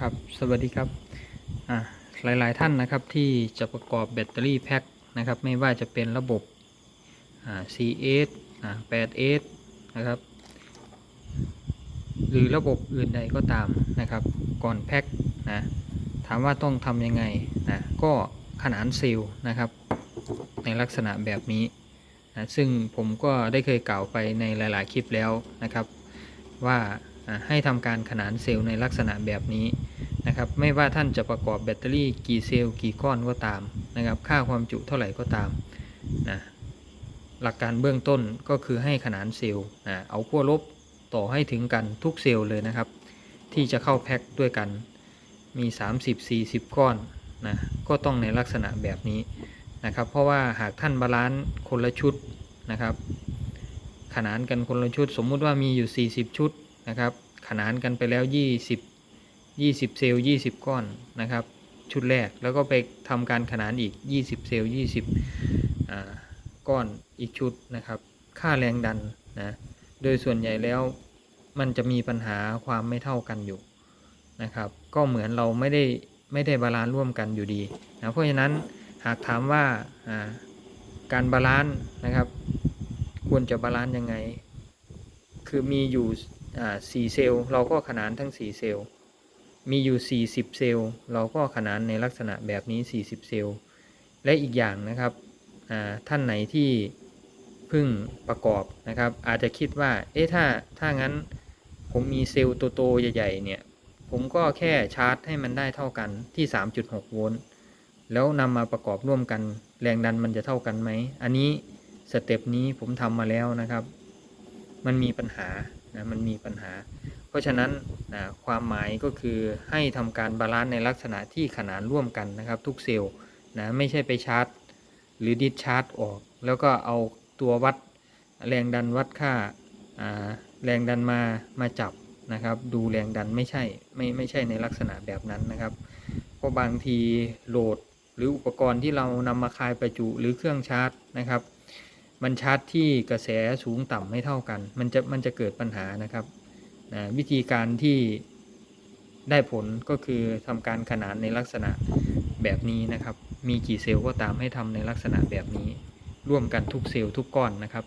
ครับสวัสดีครับอ่าหลาย ๆ ท่านนะครับที่จะประกอบแบตเตอรี่แพ็คนะครับ ไม่ว่าจะเป็นระบบอ่า 4S อ่า 8S นะครับ หรือระบบอื่นใดก็ตามนะครับ ก่อนแพ็คนะถามว่าต้องทำยังไงนะก็ขนานเซลล์นะครับ ในลักษณะแบบนี้นะซึ่งผมก็ได้เคยกล่าวไปในหลาย ๆ คลิปแล้วนะครับว่า ให้ทำการขนานเซลล์ในลักษณะแบบนี้นะครับ ไม่ว่าท่านจะประกอบแบตเตอรี่กี่เซลล์กี่ก้อนก็ตามนะครับ ค่าความจุเท่าไหร่ก็ตามนะหลักการเบื้องต้นก็คือให้ขนานเซลล์นะเอาขั้วลบต่อให้ถึงกันทุกเซลล์เลยนะครับ ที่จะเข้าแพ็คด้วยกันมี 30-40 ก้อนนะก็ต้องในลักษณะแบบนี้นะครับ เพราะว่าหากท่านบาลานซ์คนละชุดนะครับ ขนานกันคนละชุด สมมุติว่ามีอยู่ 40 ชุด นะครับ ขนานกันไปแล้ว 20 20 เซลล์ 20 ก้อนนะครับ ชุดแรกแล้วก็ไปทำการขนานอีก 20 เซลล์ 20 ก้อนอีกชุดนะครับ ค่าแรงดันนะโดยส่วนใหญ่แล้วมันจะมีปัญหาความไม่เท่ากันอยู่นะครับ ก็เหมือนเราไม่ได้ไม่ได้บาลานซ์ร่วมกันอยู่ดีนะเพราะฉะนั้นหากถามว่าการบาลานซ์นะครับ ควรจะบาลานซ์ยังไง คือมีอยู่ สี่เซลล์เราก็ขนานทั้ง 4 เซลล์ มีอยู่ 40 เซลล์ เราก็ขนานในลักษณะแบบนี้ 40 เซลล์ และอีกอย่างนะครับอ่าท่านไหนที่เพิ่งประกอบนะครับ อาจจะคิดว่า เอ๊ะถ้าถ้างั้นผมมีเซลล์โตๆใหญ่ๆเนี่ย ผมก็แค่ชาร์จให้มันได้เท่ากันที่ 3.6 โวลต์ แล้วนำมาประกอบร่วมกัน แรงดันมันจะเท่ากันไหม อันนี้สเต็ปนี้ผมทำมาแล้วนะครับ มันมีปัญหา นะมันมีปัญหา เพราะฉะนั้นนะความหมายก็คือให้ทำการบาลานซ์ในลักษณะที่ขนานร่วมกันนะครับ ทุกเซลล์นะไม่ใช่ไปชาร์จ หรือดิชาร์จออก แล้วก็เอาตัววัดแรงดันวัดค่าแรงดันมามาจับนะครับ ดูแรงดันไม่ใช่ไม่ไม่ใช่ในลักษณะแบบนั้นนะครับเพราะบางทีโหลดหรืออุปกรณ์ที่เรานำมาคายประจุหรือเครื่องชาร์จนะครับ มันชาร์จที่กระแสสูงต่ำไม่เท่ากัน มันจะมันจะเกิดปัญหานะครับนะวิธีการที่ได้ผลก็คือทำการขนานในลักษณะแบบนี้นะครับ มีกี่เซลล์ก็ตามให้ทำในลักษณะแบบนี้ ร่วมกันทุกเซลล์ทุกก้อนนะครับ